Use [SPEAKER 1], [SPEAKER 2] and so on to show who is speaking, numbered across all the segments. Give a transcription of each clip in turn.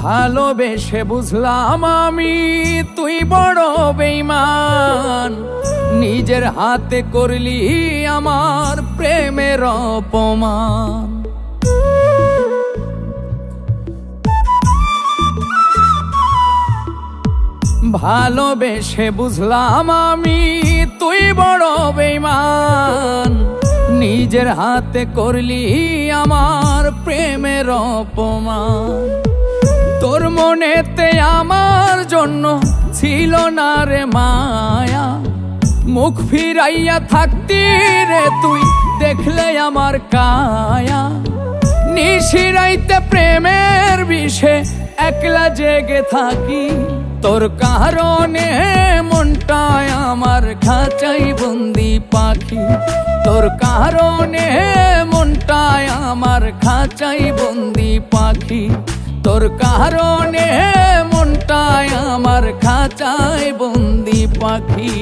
[SPEAKER 1] ভালোবেসে বুঝলাম আমি, তুই বড় বেইমান নিজের হাতে করলি আমার প্রেমের অপমান। ভালোবেসে বুঝলাম আমি, তুই বড় বেইমান নিজের হাতে করলি আমার প্রেমের অপমান। তোর মনেতে আমার জন্য ছিল না রে মায়া। মুখ ফিরাইয়া থাকতি রে তুই, দেখলে আমার কায়া। নিশিরাইতে প্রেমের বিষে একলা জেগে থাকি। তোর কারণে মনটায় আমার খাঁচাই বন্দি পাখি। তোর কারণে মনটায় আমার খাঁচাই বন্দি পাখি। তোর কারণে মনটায় আমার খাঁচায় বন্দি পাখি।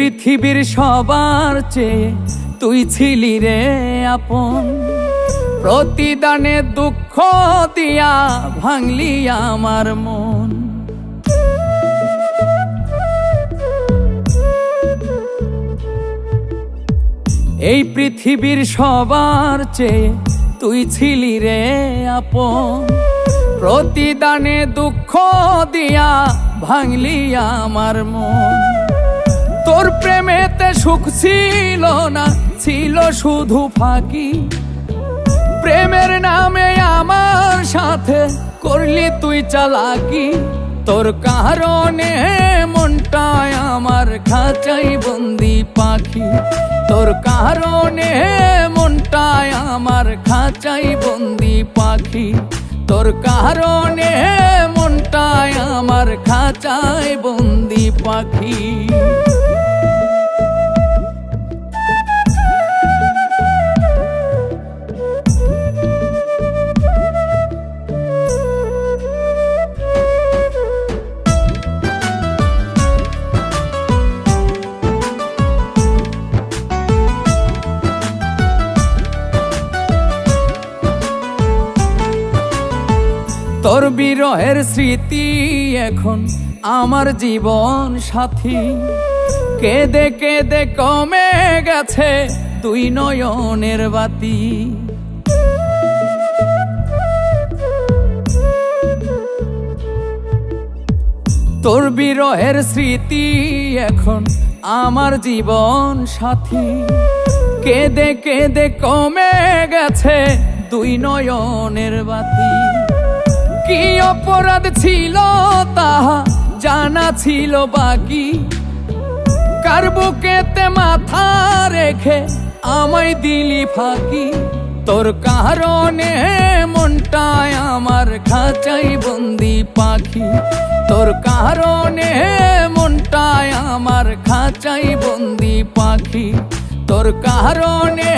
[SPEAKER 1] পৃথিবীর সবার চেয়ে তুই ছিলি রে আপন। প্রতিদানে দুঃখ দিয়া ভাঙলি আমার মন। এই পৃথিবীর সবার চেয়ে তুই ছিলি রে আপন। প্রতিদানে দুঃখ দিয়া ভাঙলি আমার মন। তোর প্রেমেতে সুখ ছিল না, ছিল শুধু ফাঁকি। প্রেমের নামে আমার সাথে করলি তুই চালাকি। তোর কারণে মনটায় আমার খাঁচাই বন্দি পাখি। তোর কারণে মনটায় আমার খাঁচাই বন্দি পাখি। তোর কারণে মনটায় আমার খাঁচাই বন্দি পাখি। তোর বিরহের স্মৃতি এখন আমার জীবন সাথী। কেঁদে কেঁদে কমে গেছে দুই নয়নের বাতি। তোর বিরহের স্মৃতি এখন আমার জীবন সাথী। কেঁদে কেঁদে কমে গেছে দুই নয়নের বাতি। কি অপরাধ ছিল তাহা জানা ছিল বাকি? কার বুকেতে মাথা রেখে আমায় দিলি ফাঁকি? তোর কারণে মনটায় আমার খাঁচাই বন্দি পাখি। তোর কারণে মনটায় আমার খাঁচাই বন্দি পাখি। তোর কারণে